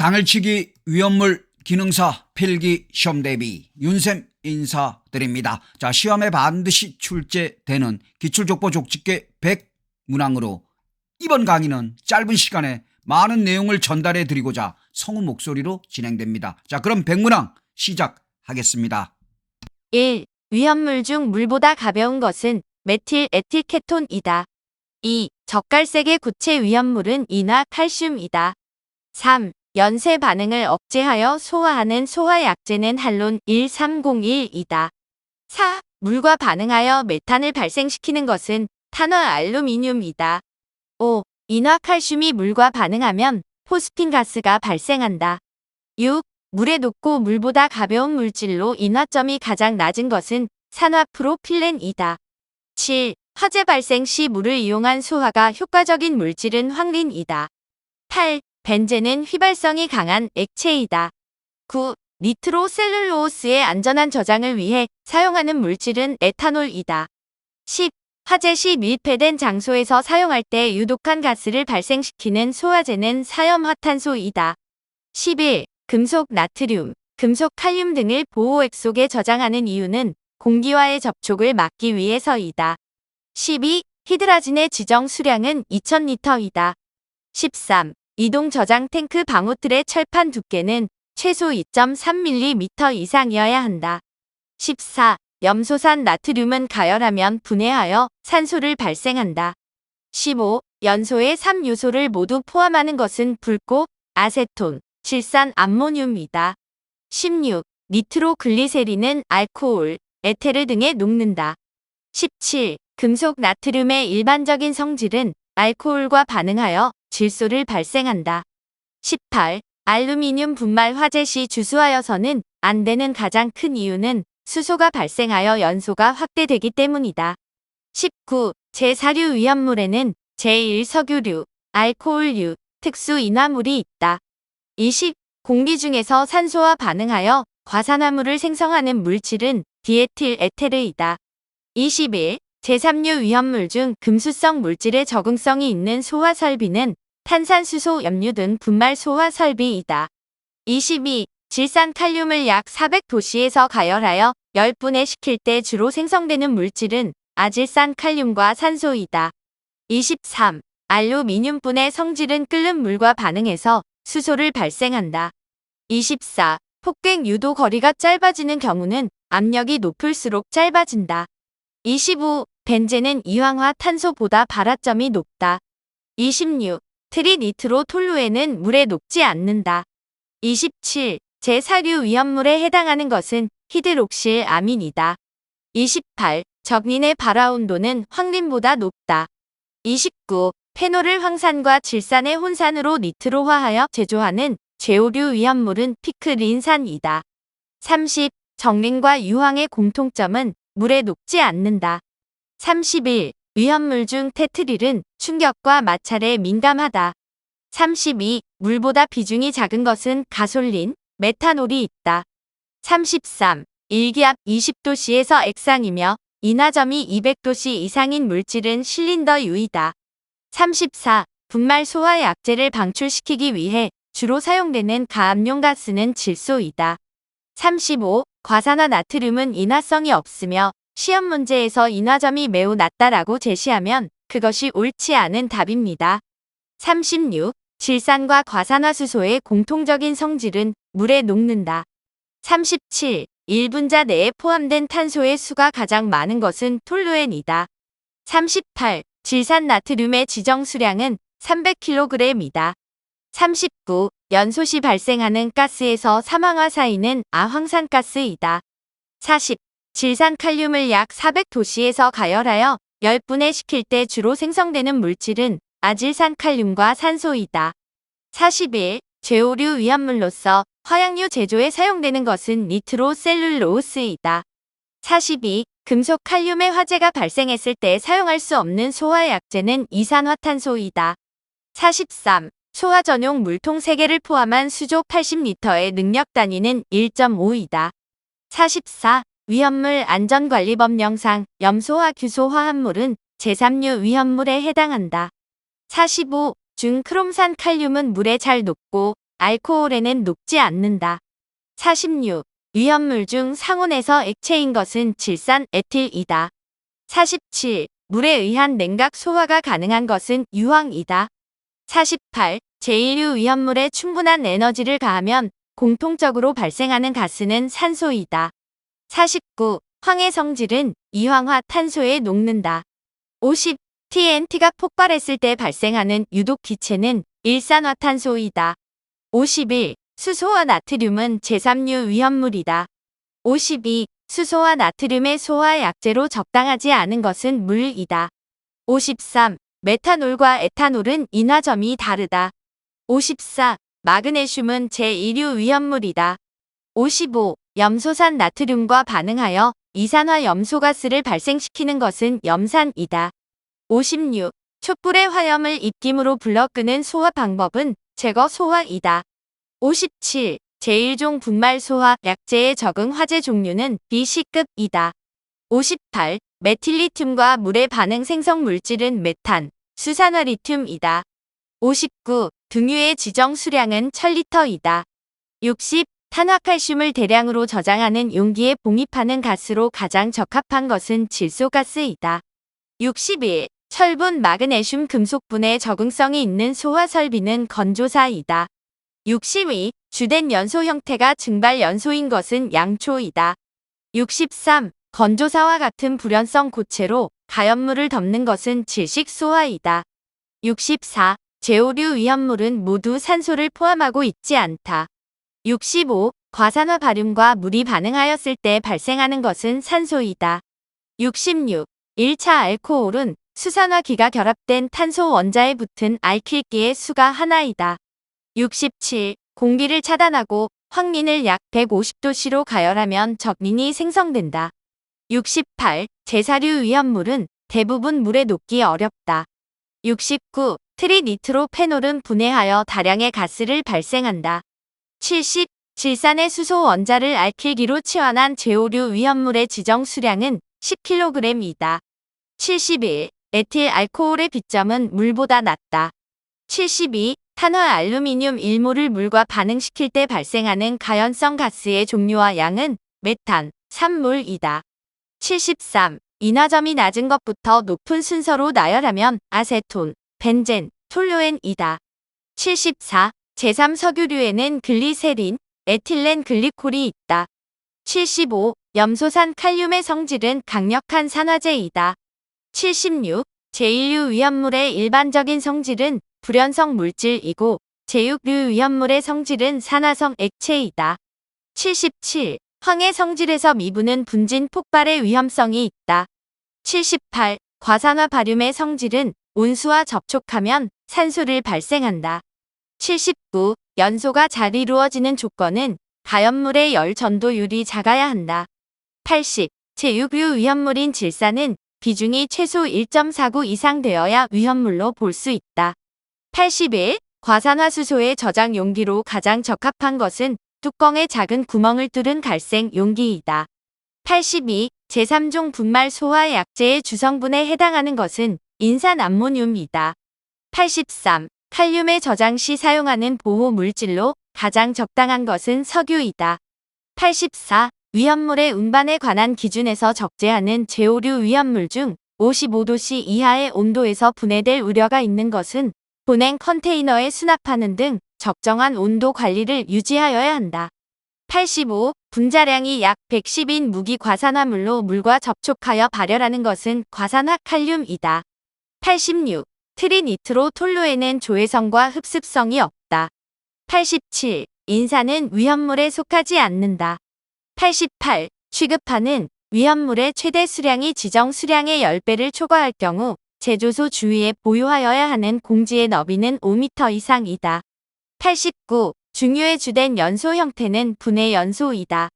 당일치기 위험물 기능사 필기 시험 대비 윤쌤 인사드립니다. 자, 시험에 반드시 출제되는 기출족보 족집게 100 문항으로 이번 강의는 짧은 시간에 많은 내용을 전달해 드리고자 성우 목소리로 진행됩니다. 자, 그럼 100문항 시작하겠습니다. 1. 위험물 중 물보다 가벼운 것은 메틸 에틸케톤이다. 2. 젓갈색의 구체 위험물은 이나 칼슘이다. 3. 연쇄 반응을 억제하여 소화하는 소화약제는 할론 1301이다. 4. 물과 반응하여 메탄을 발생시키는 것은 탄화 알루미늄이다. 5. 인화칼슘이 물과 반응하면 포스핀 가스가 발생한다. 6. 물에 녹고 물보다 가벼운 물질로 인화점이 가장 낮은 것은 산화 프로필렌이다. 7. 화재 발생 시 물을 이용한 소화가 효과적인 물질은 황린이다. 8. 벤젠은 휘발성이 강한 액체이다. 9. 니트로셀룰로스의 안전한 저장을 위해 사용하는 물질은 에탄올이다. 10. 화재 시 밀폐된 장소에서 사용할 때 유독한 가스를 발생시키는 소화제는 사염화탄소이다. 11. 금속 나트륨, 금속 칼륨 등을 보호액 속에 저장하는 이유는 공기와의 접촉을 막기 위해서이다. 12. 히드라진의 지정 수량은 2000리터이다. 13. 이동 저장 탱크 방호틀의 철판 두께는 최소 2.3mm 이상이어야 한다. 14. 염소산 나트륨은 가열하면 분해하여 산소를 발생한다. 15. 연소의 3요소를 모두 포함하는 것은 불꽃, 아세톤, 질산 암모늄이다. 16. 니트로글리세린은 알코올, 에테르 등에 녹는다. 17. 금속 나트륨의 일반적인 성질은 알코올과 반응하여 질소를 발생한다. 18. 알루미늄 분말 화재 시 주수하여서는 안 되는 가장 큰 이유는 수소가 발생하여 연소가 확대되기 때문이다. 19. 제4류 위험물에는 제1석유류, 알코올류, 특수 인화물이 있다. 20. 공기 중에서 산소와 반응하여 과산화물을 생성하는 물질은 디에틸 에테르이다. 21. 제3류 위험물 중 금수성 물질의 적응성이 있는 소화 설비는 탄산수소 염류 등 분말 소화 설비이다. 22. 질산 칼륨을 약 400도씨에서 가열하여 10분해 식힐 때 주로 생성되는 물질은 아질산 칼륨과 산소이다. 23. 알루미늄분의 성질은 끓는 물과 반응해서 수소를 발생한다. 24. 폭갱 유도 거리가 짧아지는 경우는 압력이 높을수록 짧아진다. 25. 벤젠은 이황화 탄소보다 발화점이 높다. 26. 트리니트로 톨루에는 물에 녹지 않는다. 27. 제4류 위험물에 해당하는 것은 히드록실 아민이다. 28. 적린의 발화 온도는 황린보다 높다. 29. 페놀을 황산과 질산의 혼산으로 니트로화하여 제조하는 제오류 위험물은 피크린산이다. 30. 정린과 유황의 공통점은 물에 녹지 않는다. 31. 위험물 중 테트릴은 충격과 마찰에 민감하다. 32. 물보다 비중이 작은 것은 가솔린, 메탄올이 있다. 33. 일기압 20도씨에서 액상이며 인하점이 200도씨 이상인 물질은 실린더 유이다. 34. 분말 소화 약제를 방출시키기 위해 주로 사용되는 가압용 가스는 질소이다. 35. 과산화 나트륨은 인화성이 없으며 시험 문제에서 인화점이 매우 낮다라고 제시하면 그것이 옳지 않은 답입니다. 36. 질산과 과산화수소의 공통적인 성질은 물에 녹는다. 37. 1분자 내에 포함된 탄소의 수가 가장 많은 것은 톨루엔이다. 38. 질산 나트륨의 지정 수량은 300kg이다. 39. 연소 시 발생하는 가스에서 사망화 사이는 아황산가스이다. 40. 질산 칼륨을 약 400도씨에서 가열하여 10분해 식힐 때 주로 생성되는 물질은 아질산 칼륨과 산소이다. 41. 제오류 위험물로서 화약류 제조에 사용되는 것은 니트로셀룰로스이다. 42. 금속 칼륨의 화재가 발생했을 때 사용할 수 없는 소화약제는 이산화탄소이다. 43. 소화 전용 물통 3개를 포함한 수조 80리터의 능력 단위는 1.5이다. 44. 위험물 안전관리법령상 염소와 규소 화합물은 제3류 위험물에 해당한다. 45. 중크롬산 칼륨은 물에 잘 녹고 알코올에는 녹지 않는다. 46. 위험물 중 상온에서 액체인 것은 질산 에틸이다. 47. 물에 의한 냉각 소화가 가능한 것은 유황이다. 48. 제1류 위험물에 충분한 에너지를 가하면 공통적으로 발생하는 가스는 산소이다. 49. 황의 성질은 이황화 탄소에 녹는다. 50. TNT가 폭발했을 때 발생하는 유독 기체는 일산화탄소이다. 51. 수소와 나트륨은 제3류 위험물이다. 52. 수소와 나트륨의 소화 약제로 적당하지 않은 것은 물이다. 53. 메탄올과 에탄올은 인화점이 다르다. 54. 마그네슘은 제1류 위험물이다. 55. 염소산 나트륨과 반응하여 이산화 염소가스를 발생시키는 것은 염산이다. 56. 촛불의 화염을 입김으로 불러 끄는 소화 방법은 제거 소화이다. 57. 제1종 분말 소화 약제에 적응 화재 종류는 BC급이다. 58. 메틸리튬과 물의 반응 생성 물질은 메탄, 수산화리튬이다. 59. 등유의 지정 수량은 1000리터이다. 60. 탄화칼슘을 대량으로 저장하는 용기에 봉입하는 가스로 가장 적합한 것은 질소가스이다. 61. 철분, 마그네슘, 금속분에 적응성이 있는 소화 설비는 건조사이다. 62. 주된 연소 형태가 증발 연소인 것은 양초이다. 63. 건조사와 같은 불연성 고체로 가연물을 덮는 것은 질식소화이다. 64. 제오류 위험물은 모두 산소를 포함하고 있지 않다. 65. 과산화 발륨과 물이 반응하였을 때 발생하는 것은 산소이다. 66. 1차 알코올은 수산화기가 결합된 탄소 원자에 붙은 알킬기의 수가 하나이다. 67. 공기를 차단하고 황린을 약 150도씨로 가열하면 적린이 생성된다. 68. 제사류 위험물은 대부분 물에 녹기 어렵다. 69. 트리니트로페놀은 분해하여 다량의 가스를 발생한다. 70. 질산의 수소 원자를 알킬기로 치환한 제오류 위험물의 지정 수량은 10kg이다. 71. 에틸 알코올의 비점은 물보다 낮다. 72. 탄화 알루미늄 1몰을 물과 반응시킬 때 발생하는 가연성 가스의 종류와 양은 메탄, 3몰이다. 73. 인화점이 낮은 것부터 높은 순서로 나열하면 아세톤, 벤젠, 톨루엔이다. 74. 제3석유류에는 글리세린, 에틸렌 글리콜이 있다. 75. 염소산 칼륨의 성질은 강력한 산화제이다. 76. 제1류 위험물의 일반적인 성질은 불연성 물질이고 제6류 위험물의 성질은 산화성 액체이다. 77. 황의 성질에서 미분은 분진 폭발의 위험성이 있다. 78. 과산화 바륨의 성질은 온수와 접촉하면 산소를 발생한다. 79. 연소가 잘 이루어지는 조건은 가연물의 열 전도율이 작아야 한다. 80. 제6류 위험물인 질산은 비중이 최소 1.49 이상 되어야 위험물로 볼 수 있다. 81. 과산화수소의 저장 용기로 가장 적합한 것은 뚜껑에 작은 구멍을 뚫은 갈색 용기이다. 82. 제3종 분말 소화 약제의 주성분에 해당하는 것은 인산 암모늄이다. 83. 칼륨의 저장 시 사용하는 보호 물질로 가장 적당한 것은 석유이다. 84. 위험물의 운반에 관한 기준에서 적재하는 제오류 위험물 중 55도씨 이하의 온도에서 분해될 우려가 있는 것은 본행 컨테이너에 수납하는 등 적정한 온도 관리를 유지하여야 한다. 85. 분자량이 약 110인 무기 과산화물로 물과 접촉하여 발열하는 것은 과산화 칼륨이다. 86. 트리니트로 톨루에는 조해성과 흡습성이 없다. 87. 인산은 위험물에 속하지 않는다. 88. 취급하는 위험물의 최대 수량이 지정 수량의 10배를 초과할 경우 제조소 주위에 보유하여야 하는 공지의 너비는 5m 이상이다. 89. 중유의 주된 연소 형태는 분해 연소이다.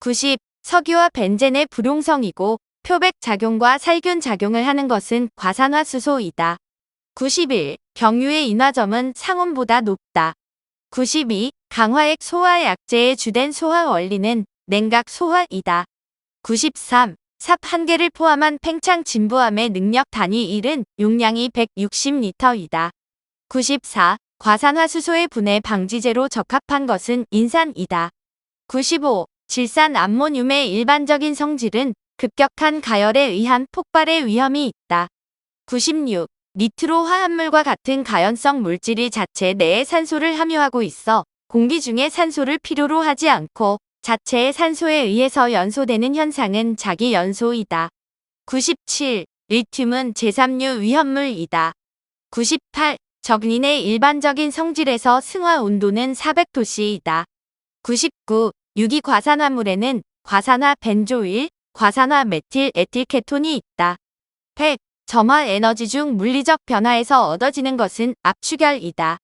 90. 석유와 벤젠의 불용성이고 표백 작용과 살균 작용을 하는 것은 과산화수소이다. 91. 경유의 인화점은 상온보다 높다. 92. 강화액 소화 약제의 주된 소화 원리는 냉각 소화이다. 93. 삽 한 개를 포함한 팽창 진부함의 능력 단위 1은 용량이 160리터이다. 94. 과산화수소의 분해 방지제로 적합한 것은 인산이다. 95. 질산 암모늄의 일반적인 성질은 급격한 가열에 의한 폭발의 위험이 있다. 96. 니트로 화합물과 같은 가연성 물질이 자체 내에 산소를 함유하고 있어 공기 중에 산소를 필요로 하지 않고 자체의 산소에 의해서 연소되는 현상은 자기 연소이다. 97. 리튬은 제3류 위험물이다. 98. 적린의 일반적인 성질에서 승화 온도는 400도씨이다. 99. 유기과산화물에는 과산화 벤조일, 과산화 메틸 에틸케톤이 있다. 100. 점화 에너지 중 물리적 변화에서 얻어지는 것은 압축열이다.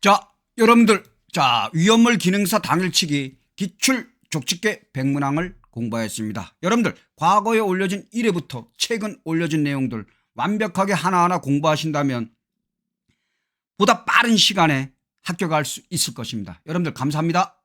자, 여러분들, 자, 위험물 기능사 당일치기 기출 족집게 백문항을 공부하였습니다. 여러분들, 과거에 올려진 1회부터 최근 올려진 내용들 완벽하게 하나하나 공부하신다면 보다 빠른 시간에 합격할 수 있을 것입니다. 여러분들 감사합니다.